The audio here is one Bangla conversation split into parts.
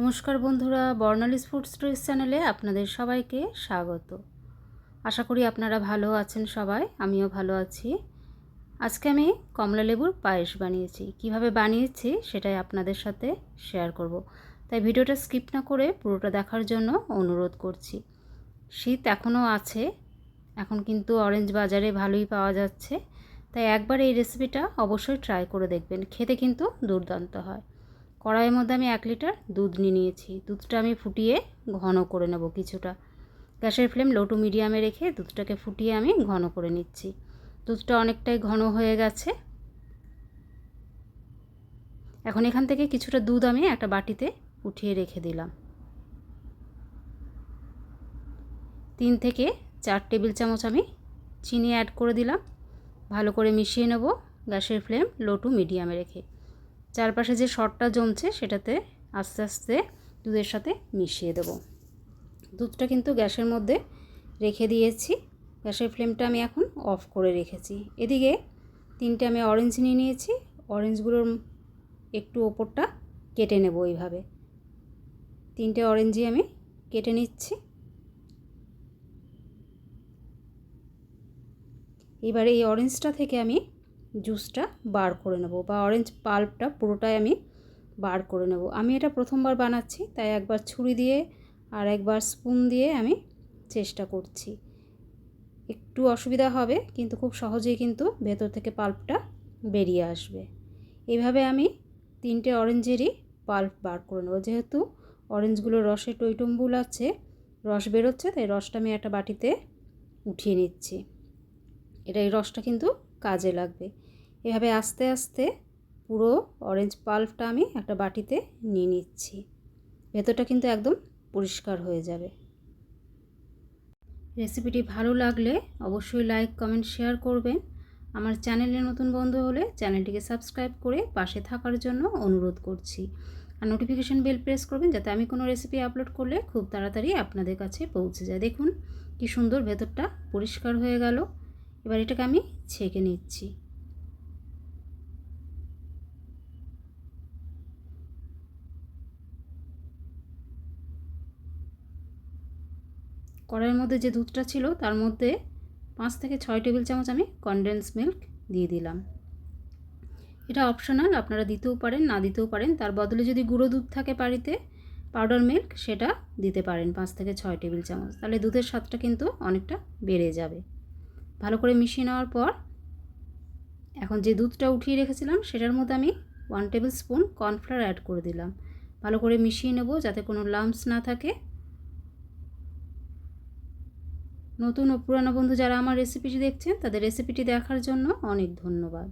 নমস্কার বন্ধুরা, বর্ণালিস ফুড স্টোরিজ চ্যানেলে আপনাদের সবাইকে স্বাগত। আশা করি আপনারা ভালো আছেন সবাই, আমিও ভালো আছি। আজকে আমি কমলা লেবুর পায়েস বানিয়েছি। কীভাবে বানিয়েছি সেটাই আপনাদের সাথে শেয়ার করব। তাই ভিডিওটা স্কিপ না করে পুরোটা দেখার জন্য অনুরোধ করছি। শীত এখনও আছে, এখন কিন্তু অরেঞ্জ বাজারে ভালোই পাওয়া যাচ্ছে। তাই একবার এই রেসিপিটা অবশ্যই ট্রাই করে দেখবেন, খেতে কিন্তু দুর্দান্ত হয়। কড়াইয়ের মধ্যে আমি এক লিটার দুধ নিয়ে নিয়েছি। দুধটা আমি ফুটিয়ে ঘন করে নেব কিছুটা। গ্যাসের ফ্লেম লো টু মিডিয়ামে রেখে দুধটাকে ফুটিয়ে আমি ঘন করে নিচ্ছি। দুধটা অনেকটাই ঘন হয়ে গেছে। এখন এখান থেকে কিছুটা দুধ আমি একটা বাটিতে উঠিয়ে রেখে দিলাম। তিন থেকে চার টেবিল চামচ আমি চিনি অ্যাড করে দিলাম। ভালো করে মিশিয়ে নেব গ্যাসের ফ্লেম লো টু মিডিয়ামে রেখে। চারপাশে যে শটটা জমছে সেটাতে আস্তে আস্তে দুধের সাথে মিশিয়ে দেব। দুধটা কিন্তু গ্যাসের মধ্যে রেখে দিয়েছি। গ্যাসের ফ্লেমটা আমি এখন অফ করে রেখেছি। এদিকে তিনটে আমি অরেঞ্জ নিয়ে নিয়েছি। অরেঞ্জগুলোর একটু ওপরটা কেটে নেব এইভাবে। তিনটে অরেঞ্জই আমি কেটে নিচ্ছি। এবারে এই অরেঞ্জটা থেকে আমি জুসটা বার করে নেব বা অরেঞ্জ পাল্পটা পুরোটাই আমি বার করে নেব। আমি এটা প্রথমবার বানাচ্ছি, তাই একবার ছুরি দিয়ে আর একবার স্পুন দিয়ে আমি চেষ্টা করছি। একটু অসুবিধা হবে, কিন্তু খুব সহজেই কিন্তু ভেতর থেকে পাল্পটা বেরিয়ে আসবে। এভাবে আমি তিনটে অরেঞ্জেরই পাল্প বার করে নেব। যেহেতু অরেঞ্জগুলো রসে টইটম্বুল আছে, রস বেরোচ্ছে, তাই রসটা আমি একটা বাটিতে উঠিয়ে নিচ্ছি। এটা এই রসটা কিন্তু কাজে লাগবে। এভাবে আস্তে আস্তে পুরো অরেঞ্জ পাল্পটা আমি একটা বাটিতে নিয়ে নিচ্ছি। ভেতরটা কিন্তু একদম পরিষ্কার হয়ে যাবে। রেসিপিটি ভালো লাগলে অবশ্যই লাইক কমেন্ট শেয়ার করবেন। আমার চ্যানেলে নতুন বন্ধু হলে চ্যানেলটিকে সাবস্ক্রাইব করে পাশে থাকার জন্য অনুরোধ করছি। আর নোটিফিকেশান বেল প্রেস করবেন যাতে আমি কোনো রেসিপি আপলোড করলে খুব তাড়াতাড়ি আপনাদের কাছে পৌঁছে যায়। দেখুন কি সুন্দর ভেতরটা পরিষ্কার হয়ে গেল। এবার এটাকে আমি ছেঁকে নিচ্ছি। কড়াইয়ের মধ্যে যে দুধটা ছিল, তার মধ্যে পাঁচ থেকে ছয় টেবিল চামচ আমি কনডেন্স মিল্ক দিয়ে দিলাম। এটা অপশনাল আপনারা দিতেও পারেন, না দিতেও পারেন। তার বদলে যদি গুঁড়ো দুধ থাকে বাড়িতে পাউডার মিল্ক সেটা দিতে পারেন পাঁচ থেকে ছয় টেবিল চামচ। তাহলে দুধের স্বাদটা কিন্তু অনেকটা বেড়ে যাবে। ভালো করে মিশিয়ে নেওয়ার পর এখন যে দুধটা উঠিয়ে রেখেছিলাম, সেটার মধ্যে আমি one tablespoon cornflour add করে দিলাম। ভালো করে মিশিয়ে নেব যাতে কোনো লাম্পস না থাকে। নতুন ও পুরানো বন্ধু যারা আমার রেসিপিটি দেখছেন, তাদের রেসিপিটি দেখার জন্য অনেক ধন্যবাদ।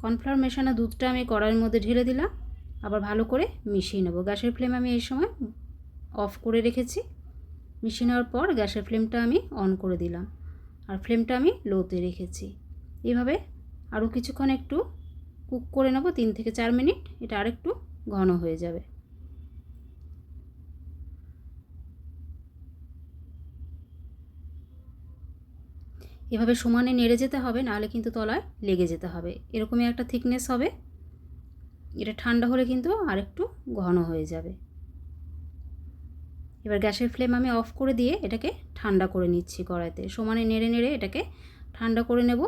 কর্নফ্লাওয়ার মেশানো দুধটা আমি কড়াইয়ের মধ্যে ঢেলে দিলাম, আবার ভালো করে মিশিয়ে নেব। গ্যাসের ফ্লেম আমি এই সময় অফ করে রেখেছি। মিশিয়ে নেওয়ার পর গ্যাসের ফ্লেমটা আমি অন করে দিলাম। আর ফ্লেমটা আমি লোতে রেখেছি। এভাবে আরও কিছুক্ষণ একটু কুক করে নেব, তিন থেকে চার মিনিট, এটা আরেকটু ঘন হয়ে যাবে। এভাবে সমানে নেড়ে যেতে হবে, নাহলে কিন্তু তলায় লেগে যেতে হবে। এরকমই একটা থিকনেস হবে, এটা ঠান্ডা হলে কিন্তু আরেকটু ঘন হয়ে যাবে। এবার গ্যাসের ফ্লেম আমি অফ করে দিয়ে এটাকে ঠান্ডা করে নিচ্ছি কড়াইতে। সমানে নেড়ে নেড়ে এটাকে ঠান্ডা করে নেব।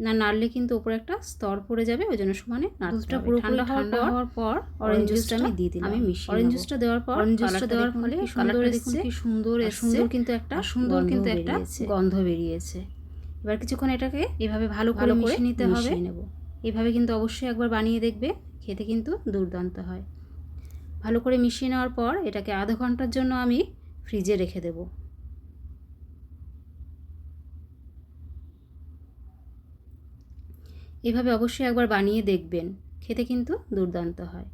না নাড়লে কিন্তু উপরে একটা স্তর পড়ে যাবে ওই জন্য সমানে দুধটা পুরো ঠান্ডা হওয়ার পর অরেঞ্জ জুসটা আমি দিয়ে দিলাম। আমি মিশিয়ে অরেঞ্জ জুসটা দেওয়ার পর অরেঞ্জ জুসটা দেওয়ার ফলে সুন্দর এসেছে। কি সুন্দর সুন্দর কিন্তু একটা সুন্দর কিন্তু একটা গন্ধ বেরিয়েছে। এবার কিছুক্ষণ এটাকে এভাবে ভালো ভালো করে নিতে হবে। নেব। এভাবে কিন্তু অবশ্যই একবার বানিয়ে দেখবে খেতে কিন্তু দুর্দান্ত হয়। ভালো করে মিশিয়ে নেওয়ার পর এটাকে আধ ঘণ্টার জন্য আমি ফ্রিজে রেখে দেব। এভাবে অবশ্যই একবার বানিয়ে দেখবেন, খেতে কিন্তু দুর্দান্ত হয়।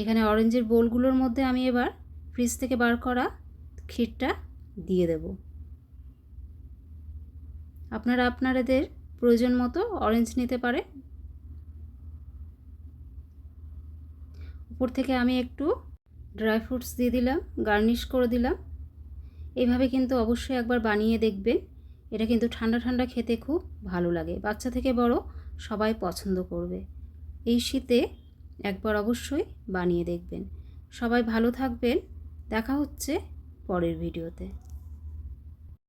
এখানে অরেঞ্জের বোলগুলোর মধ্যে আমি এবার ফ্রিজ থেকে বার করা ক্ষীরটা দিয়ে দেব। আপনারা আপনাদের প্রয়োজন মতো অরেঞ্জ নিতে পারে উপর থেকে আমি একটু ড্রাই ফ্রুটস দিয়ে দিলাম, গার্নিশ করে দিলাম। এভাবে কিন্তু অবশ্যই একবার বানিয়ে দেখবেন এটা কিন্তু ঠান্ডা ঠান্ডা খেতে খুব ভালো লাগে। বাচ্চা থেকে বড় সবাই পছন্দ করবে। এই শীতে একবার অবশ্যই বানিয়ে দেখবেন। সবাই ভালো থাকবেন। দেখা হচ্ছে পরের ভিডিওতে।